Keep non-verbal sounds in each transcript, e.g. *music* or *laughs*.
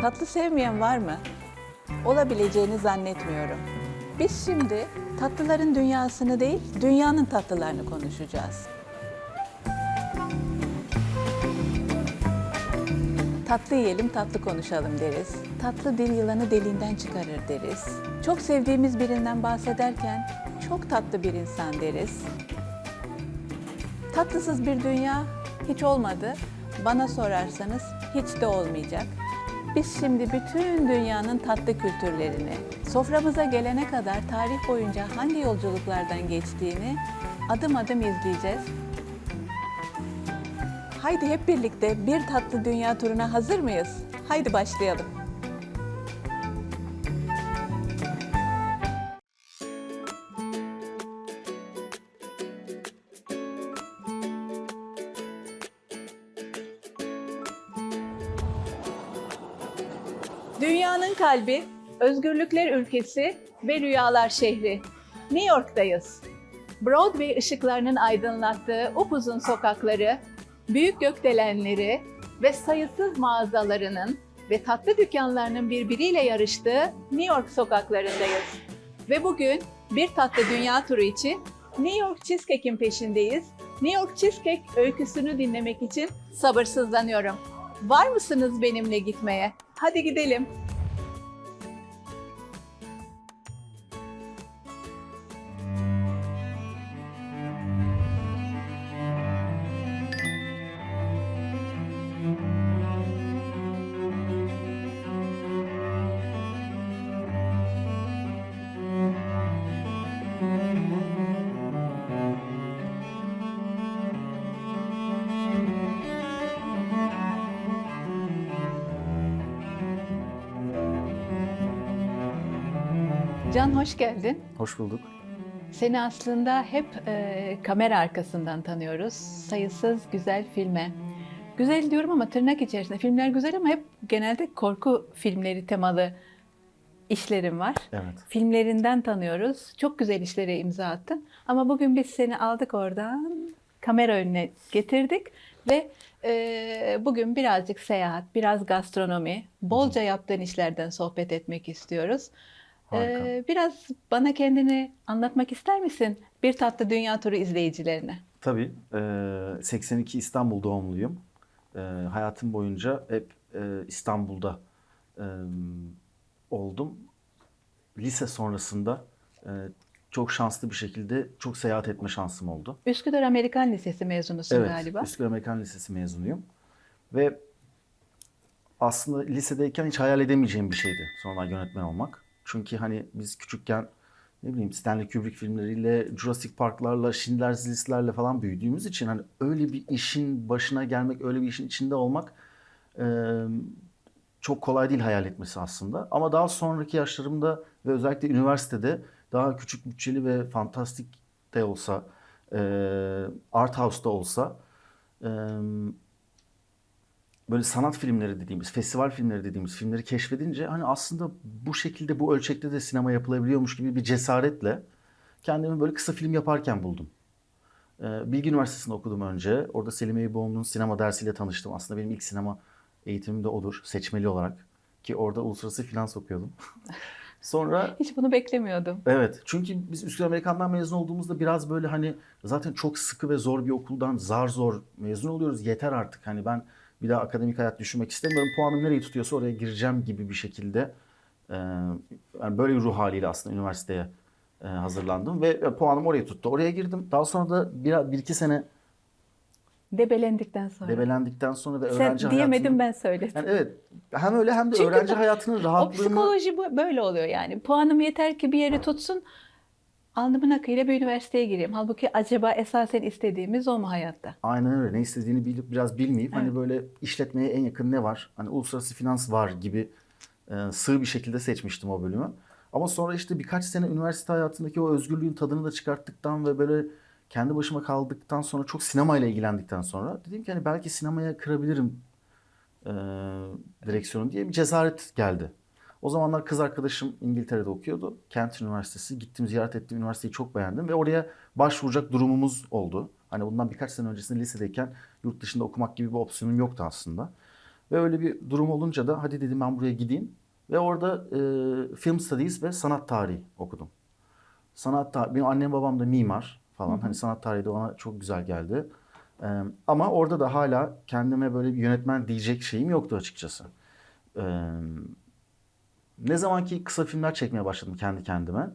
Tatlı sevmeyen var mı? Olabileceğini zannetmiyorum. Biz şimdi tatlıların dünyasını değil, dünyanın tatlılarını konuşacağız. Tatlı yiyelim, tatlı konuşalım deriz. Tatlı dil yılanı deliğinden çıkarır deriz. Çok sevdiğimiz birinden bahsederken çok tatlı bir insan deriz. Tatlısız bir dünya hiç olmadı. Bana sorarsanız hiç de olmayacak. Biz şimdi bütün dünyanın tatlı kültürlerini, soframıza gelene kadar tarih boyunca hangi yolculuklardan geçtiğini adım adım izleyeceğiz. Haydi hep birlikte bir tatlı dünya turuna hazır mıyız? Haydi başlayalım. Dünyanın kalbi, özgürlükler ülkesi ve rüyalar şehri. New York'tayız. Broadway ışıklarının aydınlattığı upuzun sokakları, büyük gökdelenleri ve sayısız mağazalarının ve tatlı dükkanlarının birbiriyle yarıştığı New York sokaklarındayız. Ve bugün bir tatlı dünya turu için New York Cheesecake'in peşindeyiz. New York Cheesecake öyküsünü dinlemek için sabırsızlanıyorum. Var mısınız benimle gitmeye? Hadi gidelim. Can hoş geldin. Hoş bulduk. Seni aslında hep e, kamera arkasından tanıyoruz. Sayısız güzel filme. Güzel diyorum ama tırnak içerisinde. Filmler güzel ama hep genelde korku filmleri temalı işlerim var. Evet. Filmlerinden tanıyoruz. Çok güzel işlere imza attın. Ama bugün biz seni aldık oradan, kamera önüne getirdik ve e, bugün birazcık seyahat, biraz gastronomi, bolca yaptığın işlerden sohbet etmek istiyoruz. Harika. E, biraz bana kendini anlatmak ister misin? Bir tatlı dünya turu izleyicilerine. Tabii. e, 82 İstanbul doğumluyum. E, hayatım boyunca hep e, İstanbul'da e, oldum. Lise sonrasında e, çok şanslı bir şekilde çok seyahat etme şansım oldu. Üsküdar Amerikan Lisesi mezunusun evet, galiba. Üsküdar Amerikan Lisesi mezunuyum. Ve aslında lisedeyken hiç hayal edemeyeceğim bir şeydi sonradan yönetmen olmak. Çünkü hani biz küçükken ne bileyim Stanley Kubrick filmleriyle, Jurassic Park'larla, Schindler's List'lerle falan büyüdüğümüz için hani öyle bir işin başına gelmek, öyle bir işin içinde olmak e, çok kolay değil hayal etmesi aslında. Ama daha sonraki yaşlarımda ve özellikle üniversitede daha küçük bütçeli ve fantastik de olsa, e, art house'da olsa e, böyle sanat filmleri dediğimiz, festival filmleri dediğimiz filmleri keşfedince hani aslında bu şekilde bu ölçekte de sinema yapılabiliyormuş gibi bir cesaretle kendimi böyle kısa film yaparken buldum. Ee, Bilgi Üniversitesi'nde okudum önce. Orada Selim Eyüboğlu'nun sinema dersiyle tanıştım. Aslında benim ilk sinema eğitimim de odur, seçmeli olarak. Ki orada uluslararası finans okuyordum. *laughs* Sonra Hiç bunu beklemiyordum. Evet. Çünkü biz Üsküdar Amerikan'dan mezun olduğumuzda biraz böyle hani zaten çok sıkı ve zor bir okuldan zar zor mezun oluyoruz. Yeter artık. Hani ben bir daha akademik hayat düşünmek istemiyorum. Puanım nereyi tutuyorsa oraya gireceğim gibi bir şekilde e, yani böyle bir ruh haliyle aslında üniversiteye e, hazırlandım ve puanım oraya tuttu. Oraya girdim. Daha sonra da bir, bir iki sene Debelendikten sonra. debelendikten sonra ve Sen öğrenci diyemedim hayatının... ben söyledim. Yani evet. Hem öyle hem de Çünkü öğrenci hayatının O rahatlığını... psikoloji bu- böyle oluyor yani. Puanım yeter ki bir yere tutsun. Alnımın akıyla bir üniversiteye gireyim. Halbuki acaba esasen istediğimiz o mu hayatta? Aynen öyle. Ne istediğini bilip biraz bilmeyip hani Evet. böyle işletmeye en yakın ne var? Hani uluslararası finans var gibi e, sığ bir şekilde seçmiştim o bölümü. Ama sonra işte birkaç sene üniversite hayatındaki o özgürlüğün tadını da çıkarttıktan ve böyle kendi başıma kaldıktan sonra çok sinemayla ilgilendikten sonra dedim ki hani belki sinemaya kırabilirim e, direksiyonu diye bir cesaret geldi. O zamanlar kız arkadaşım İngiltere'de okuyordu. Kent Üniversitesi. Gittim ziyaret ettim. Üniversiteyi çok beğendim ve oraya başvuracak durumumuz oldu. Hani bundan birkaç sene öncesinde lisedeyken yurt dışında okumak gibi bir opsiyonum yoktu aslında. Ve öyle bir durum olunca da hadi dedim ben buraya gideyim. Ve orada e, film studies ve sanat tarihi okudum. Sanat tarihi, benim annem babam da mimar falan. Hani sanat tarihi de ona çok güzel geldi. Ee, ama orada da hala kendime böyle bir yönetmen diyecek şeyim yoktu açıkçası. Ee, ne zaman ki kısa filmler çekmeye başladım kendi kendime.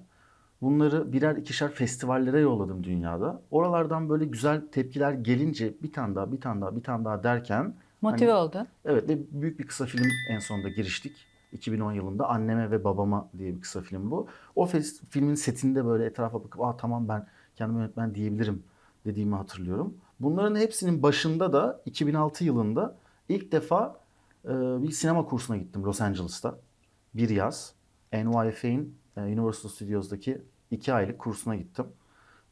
Bunları birer ikişer festivallere yolladım dünyada. Oralardan böyle güzel tepkiler gelince bir tane daha, bir tane daha, bir tane daha derken Motive Hani- oldun. Evet ve büyük bir kısa film en sonunda giriştik. 2010 yılında Anneme ve Babama diye bir kısa film bu. O filmin setinde böyle etrafa bakıp Aa, tamam ben kendime yönetmen diyebilirim dediğimi hatırlıyorum. Bunların hepsinin başında da 2006 yılında ilk defa e, bir sinema kursuna gittim Los Angeles'ta. Bir yaz. NYF'in e, Universal Studios'daki iki aylık kursuna gittim.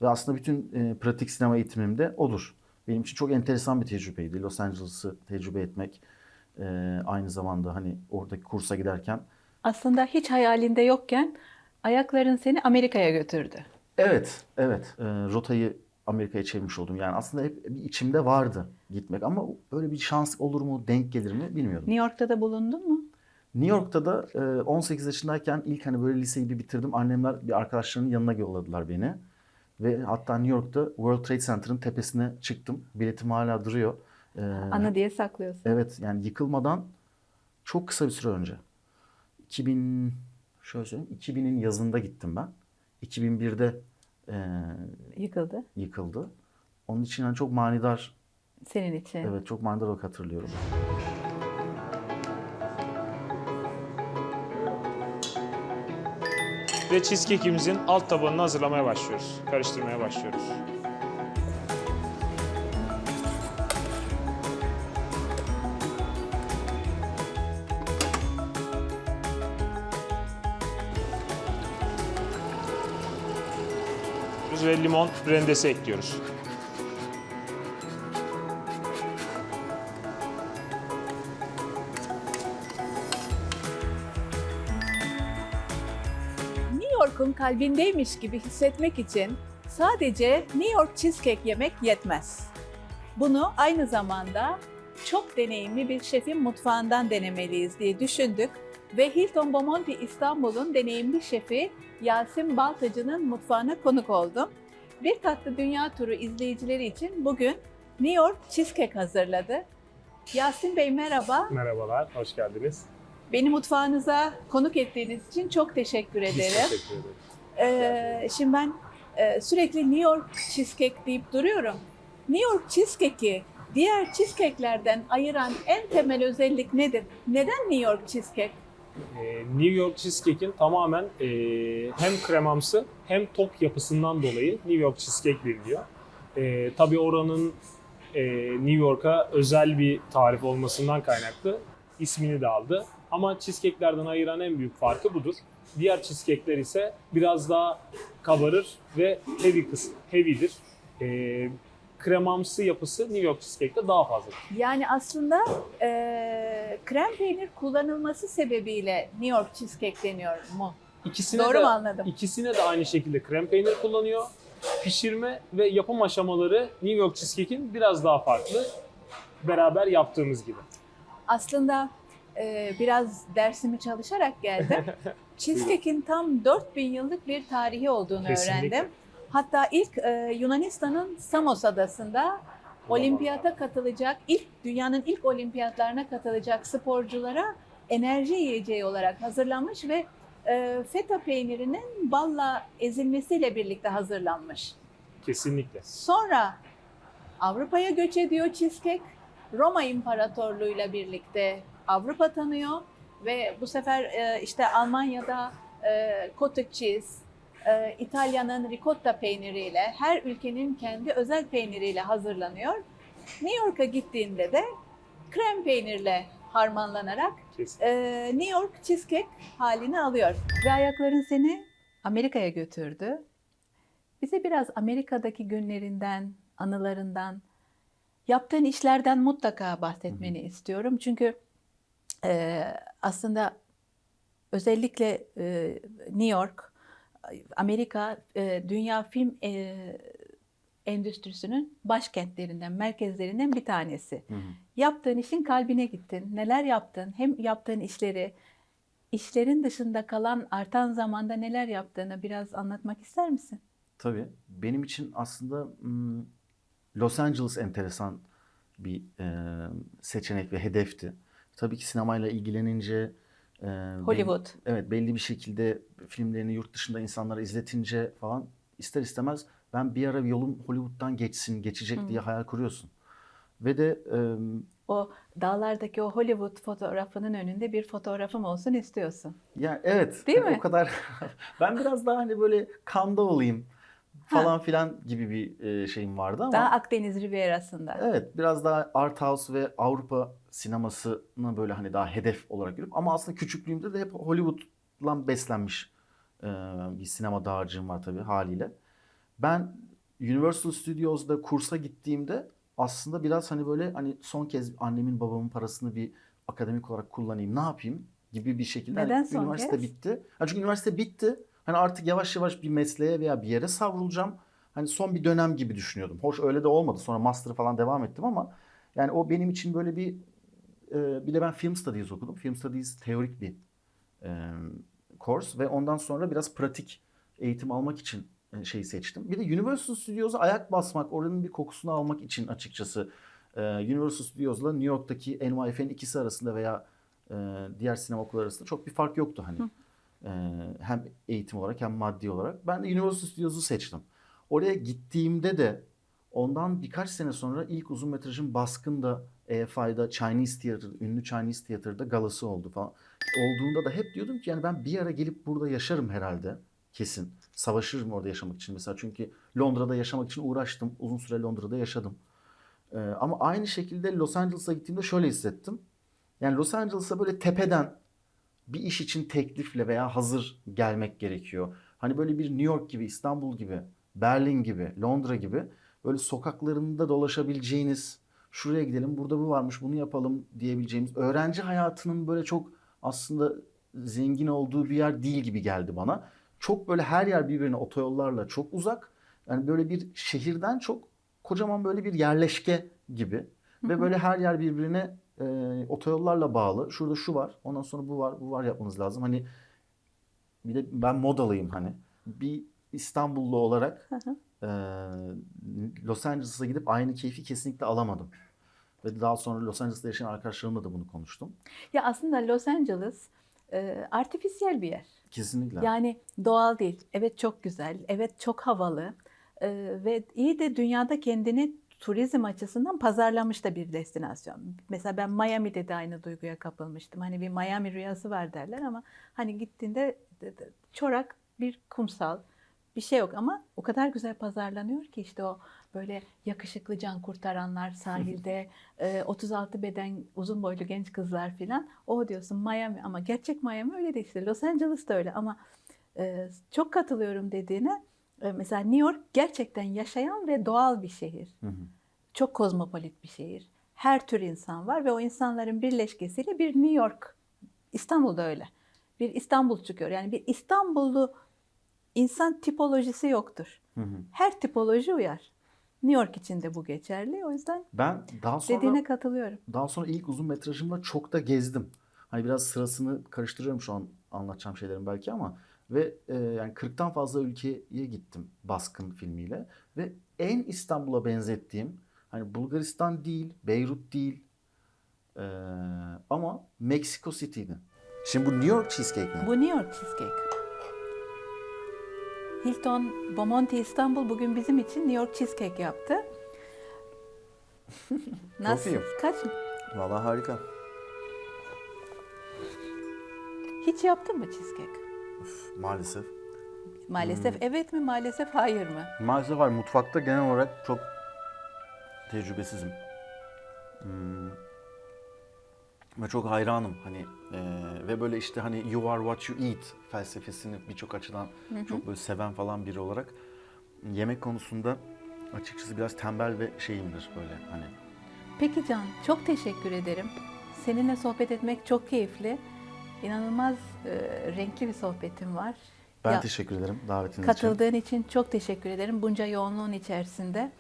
Ve aslında bütün e, pratik sinema eğitimim de odur. Benim için çok enteresan bir tecrübeydi. Los Angeles'ı tecrübe etmek. e, aynı zamanda hani oradaki kursa giderken. Aslında hiç hayalinde yokken ayakların seni Amerika'ya götürdü. Evet, evet. E, rotayı Amerika'ya çevirmiş oldum. Yani aslında hep bir içimde vardı gitmek ama böyle bir şans olur mu, denk gelir mi bilmiyordum. New York'ta da bulundun mu? New York'ta da e, 18 yaşındayken ilk hani böyle liseyi bir bitirdim. Annemler bir arkadaşlarının yanına yolladılar beni. Ve hatta New York'ta World Trade Center'ın tepesine çıktım. Biletim hala duruyor. E, Ana diye saklıyorsun. Evet yani yıkılmadan çok kısa bir süre önce. 2000 şöyle söyleyeyim 2000'in yazında gittim ben. 2001'de e, Yıkıldı yıkıldı. Onun için yani çok manidar, senin için. evet çok manidar olarak hatırlıyorum. Ve cheesecake'imizin alt tabanını hazırlamaya başlıyoruz. Karıştırmaya başlıyoruz. ve limon rendesi ekliyoruz. Kalbindeymiş gibi hissetmek için sadece New York cheesecake yemek yetmez. Bunu aynı zamanda çok deneyimli bir şefin mutfağından denemeliyiz diye düşündük ve Hilton Bomonti İstanbul'un deneyimli şefi Yasin Baltacı'nın mutfağına konuk oldum. Bir Tatlı Dünya Turu izleyicileri için bugün New York cheesecake hazırladı. Yasin Bey merhaba. Merhabalar, hoş geldiniz. Beni mutfağınıza konuk ettiğiniz için çok teşekkür Biz ederim. teşekkür ederiz. Ee, şimdi ben e, sürekli New York cheesecake deyip duruyorum. New York cheesecake'i diğer cheesecake'lerden ayıran en temel özellik nedir? Neden New York cheesecake? Ee, New York Cheesecake'in tamamen e, hem kremamsı hem tok yapısından dolayı New York Cheesecake deniliyor. E, tabii oranın e, New York'a özel bir tarif olmasından kaynaklı ismini de aldı. Ama cheesecake'lerden ayıran en büyük farkı budur. Diğer cheesecake'ler ise biraz daha kabarır ve heavy kıs heavy'dir. E, kremamsı yapısı New York Cheesecake'te daha fazladır. Yani aslında e, krem peynir kullanılması sebebiyle New York cheesecake deniyor mu? İkisine Doğru de, mu anladım? İkisine de aynı şekilde krem peynir kullanıyor. Pişirme ve yapım aşamaları New York Cheesecake'in biraz daha farklı. Beraber yaptığımız gibi. Aslında e, biraz dersimi çalışarak geldim. *laughs* Cheesecake'in tam 4000 yıllık bir tarihi olduğunu Kesinlikle. öğrendim. Hatta ilk e, Yunanistan'ın Samos adasında olimpiyata katılacak, ilk dünyanın ilk olimpiyatlarına katılacak sporculara enerji yiyeceği olarak hazırlanmış ve e, feta peynirinin balla ezilmesiyle birlikte hazırlanmış. Kesinlikle. Sonra Avrupa'ya göç ediyor cheesecake. Roma İmparatorluğu'yla birlikte Avrupa tanıyor ve bu sefer e, işte Almanya'da e, cottage cheese, e, İtalya'nın ricotta peyniriyle, her ülkenin kendi özel peyniriyle hazırlanıyor. New York'a gittiğinde de krem peynirle harmanlanarak Kesin. e, New York cheesecake halini alıyor. Ve ayakların seni Amerika'ya götürdü. Bize biraz Amerika'daki günlerinden, anılarından, yaptığın işlerden mutlaka bahsetmeni istiyorum. Çünkü e, aslında özellikle e, New York, Amerika, e, dünya film e, endüstrisinin başkentlerinden, merkezlerinden bir tanesi. Hı hı. Yaptığın işin kalbine gittin. Neler yaptın? Hem yaptığın işleri, işlerin dışında kalan artan zamanda neler yaptığını biraz anlatmak ister misin? Tabii. Benim için aslında Los Angeles enteresan bir e, seçenek ve hedefti. Tabii ki sinemayla ilgilenince e, belli- Hollywood. evet belli bir şekilde filmlerini yurt dışında insanlara izletince falan ister istemez ben bir ara yolum Hollywood'dan geçsin, geçecek diye hayal kuruyorsun. Ve de e, O dağlardaki o Hollywood fotoğrafının önünde bir fotoğrafım olsun istiyorsun. Ya evet. Değil hani mi? O kadar. *laughs* ben biraz daha hani böyle kanda olayım falan filan gibi bir şeyim vardı ama. Daha Akdeniz Rivierası'nda. Evet, biraz daha art house ve Avrupa sinemasını böyle hani daha hedef olarak görüp ama aslında küçüklüğümde de hep Hollywood'la beslenmiş bir sinema dağarcığım var tabii haliyle. Ben Universal Studios'da kursa gittiğimde aslında biraz hani böyle hani son kez annemin babamın parasını bir akademik olarak kullanayım, ne yapayım gibi bir şekilde. Hani Neden son üniversite kez? bitti. Ha çünkü üniversite bitti. Hani artık yavaş yavaş bir mesleğe veya bir yere savrulacağım. Hani son bir dönem gibi düşünüyordum. Hoş öyle de olmadı. Sonra master falan devam ettim ama yani o benim için böyle bir e, bir de ben film studies okudum. Film studies teorik bir e, kurs ve ondan sonra biraz pratik eğitim almak için e, şeyi seçtim. Bir de Universal Studios'a ayak basmak, oranın bir kokusunu almak için açıkçası e, Universal Studios'la New York'taki NYF'nin ikisi arasında veya e, diğer sinema okulları arasında çok bir fark yoktu hani. E, hem eğitim olarak hem maddi olarak. Ben de Universal Studios'u seçtim. Oraya gittiğimde de ondan birkaç sene sonra ilk uzun metrajın Baskın'da EFI'da Chinese Theater, ünlü Chinese Theater'da galası oldu falan. Olduğunda da hep diyordum ki yani ben bir ara gelip burada yaşarım herhalde kesin. Savaşırım orada yaşamak için mesela çünkü Londra'da yaşamak için uğraştım. Uzun süre Londra'da yaşadım. Ee, ama aynı şekilde Los Angeles'a gittiğimde şöyle hissettim. Yani Los Angeles'a böyle tepeden bir iş için teklifle veya hazır gelmek gerekiyor. Hani böyle bir New York gibi, İstanbul gibi, Berlin gibi, Londra gibi böyle sokaklarında dolaşabileceğiniz, şuraya gidelim, burada bu varmış, bunu yapalım diyebileceğimiz öğrenci hayatının böyle çok aslında zengin olduğu bir yer değil gibi geldi bana. Çok böyle her yer birbirine otoyollarla çok uzak. Yani böyle bir şehirden çok kocaman böyle bir yerleşke gibi. Ve böyle her yer birbirine e, otoyollarla bağlı. Şurada şu var, ondan sonra bu var, bu var yapmanız lazım. Hani bir de ben modalıyım hani. Bir İstanbullu olarak e, Los Angeles'a gidip aynı keyfi kesinlikle alamadım. Ve daha sonra Los Angeles'ta yaşayan arkadaşlarımla da bunu konuştum. Ya aslında Los Angeles e, artifisiyel bir yer. Kesinlikle. Yani doğal değil. Evet çok güzel, evet çok havalı e, ve iyi de dünyada kendini turizm açısından pazarlamış da bir destinasyon. Mesela ben Miami'de de aynı duyguya kapılmıştım. Hani bir Miami rüyası var derler ama hani gittiğinde de- de- çorak bir kumsal bir şey yok. Ama o kadar güzel pazarlanıyor ki işte o böyle yakışıklı can kurtaranlar sahilde e, 36 beden uzun boylu genç kızlar filan. O diyorsun Miami ama gerçek Miami öyle değil işte. Los Angeles da öyle ama e, çok katılıyorum dediğine. E, mesela New York gerçekten yaşayan ve doğal bir şehir Hı hı. çok kozmopolit bir şehir her tür insan var ve o insanların birleşkesiyle bir New York İstanbul'da öyle bir İstanbul çıkıyor yani bir İstanbullu insan tipolojisi yoktur Hı hı. her tipoloji uyar. New York için de bu geçerli. O yüzden Ben daha sonra dediğine katılıyorum. daha sonra ilk uzun metrajımla çok da gezdim. Hani biraz sırasını karıştırıyorum şu an anlatacağım şeylerin belki ama ve e, yani 40'tan fazla ülkeye gittim Baskın filmiyle ve en İstanbul'a benzettiğim hani Bulgaristan değil, Beyrut değil e, ama Mexico City'di. Şimdi bu New York cheesecake mi? Bu New York cheesecake. Hilton Bomonti İstanbul bugün bizim için New York cheesecake yaptı. *laughs* Nasıl? Kaç? Vallahi harika. Hiç yaptın mı cheesecake? Maalesef. Maalesef evet mi, maalesef hayır mı? Maalesef var. Mutfakta genel olarak çok tecrübesizim. Hmm. Ve çok hayranım hani eee, ve böyle işte hani you are what you eat felsefesini birçok açıdan çok böyle seven falan biri olarak yemek konusunda açıkçası biraz tembel ve şeyimdir böyle hani Peki Can, çok teşekkür ederim. Seninle sohbet etmek çok keyifli. İnanılmaz e, renkli bir sohbetim var. Ben Ya- teşekkür ederim davetiniz için. Katıldığın için çok teşekkür ederim bunca yoğunluğun içerisinde.